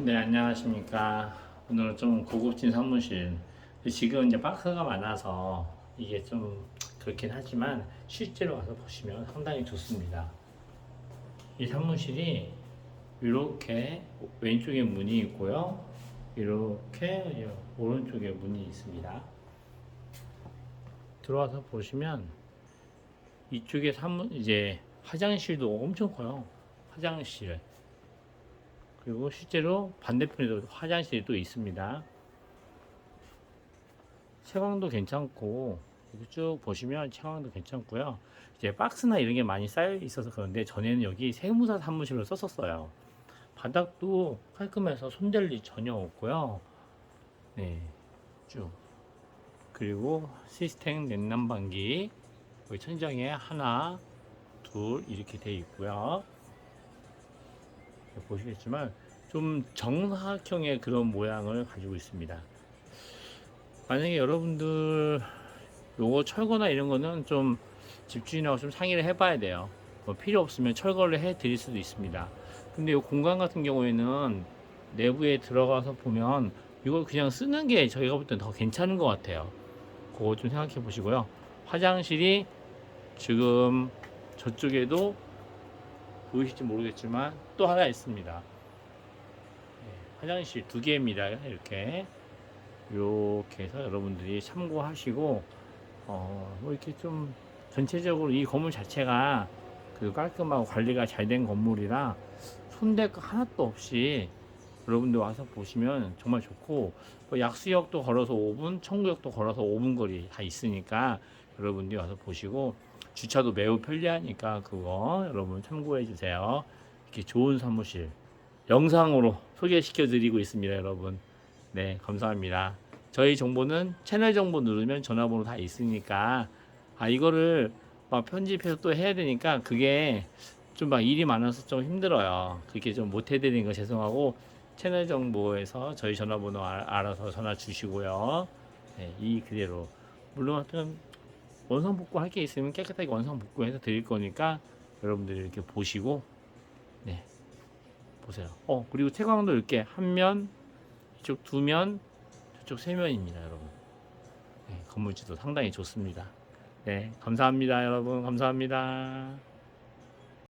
네, 안녕하십니까. 오늘은 좀 고급진 사무실. 지금 이제 박스가 많아서 이게 좀 그렇긴 하지만 실제로 와서 보시면 상당히 좋습니다. 이 사무실이 이렇게 왼쪽에 문이 있고요. 이렇게 오른쪽에 문이 있습니다. 들어와서 보시면 이쪽에 사무 이제 화장실도 엄청 커요. 화장실. 그리고 실제로 반대편에도 화장실이 또 있습니다. 채광도 괜찮고 이렇게 쭉 보시면 채광도 괜찮고요. 이제 박스나 이런 게 많이 쌓여 있어서 그런데 전에는 여기 세무사 사무실로 썼었어요. 바닥도 깔끔해서 손댈 일 전혀 없고요. 네, 쭉 그리고 시스템 냉난방기 여기 천장에 하나, 둘 이렇게 돼 있고요. 보시겠지만 좀 정사각형의 그런 모양을 가지고 있습니다. 만약에 여러분들 요거 철거나 이런 거는 좀 집주인하고 좀 상의를 해봐야 돼요. 뭐 필요 없으면 철거를 해 드릴 수도 있습니다. 근데 이 공간 같은 경우에는 내부에 들어가서 보면 이걸 그냥 쓰는 게 저희가 볼 땐 더 괜찮은 것 같아요. 그거 좀 생각해 보시고요. 화장실이 지금 저쪽에도 보이실지 모르겠지만 또 하나 있습니다. 네, 화장실 두 개입니다. 이렇게 이렇게 해서 여러분들이 참고하시고 어, 뭐 이렇게 좀 전체적으로 이 건물 자체가 그 깔끔하고 관리가 잘 된 건물이라 손댈 거 하나도 없이 여러분들 와서 보시면 정말 좋고 뭐 약수역도 걸어서 5분, 청구역도 걸어서 5분 거리 다 있으니까 여러분들이 와서 보시고 주차도 매우 편리하니까 그거 여러분 참고해 주세요. 이렇게 좋은 사무실 영상으로 소개시켜 드리고 있습니다, 여러분. 네, 감사합니다. 저희 정보는 채널 정보 누르면 전화번호 다 있으니까 아 이거를 막 편집해서 또 해야 되니까 그게 좀 막 일이 많아서 좀 힘들어요. 그렇게 좀 못 해드리는 거 죄송하고 채널 정보에서 저희 전화번호 알- 알아서 전화 주시고요. 네, 이 그대로 물론 좀 원상 복구 할 게 있으면 깨끗하게 원상 복구해서 드릴 거니까 여러분들이 이렇게 보시고 네 보세요. 어 그리고 채광도 이렇게 한 면, 이쪽 두 면, 저쪽 세 면입니다, 여러분. 네, 건물지도 상당히 좋습니다. 네 감사합니다, 여러분 감사합니다.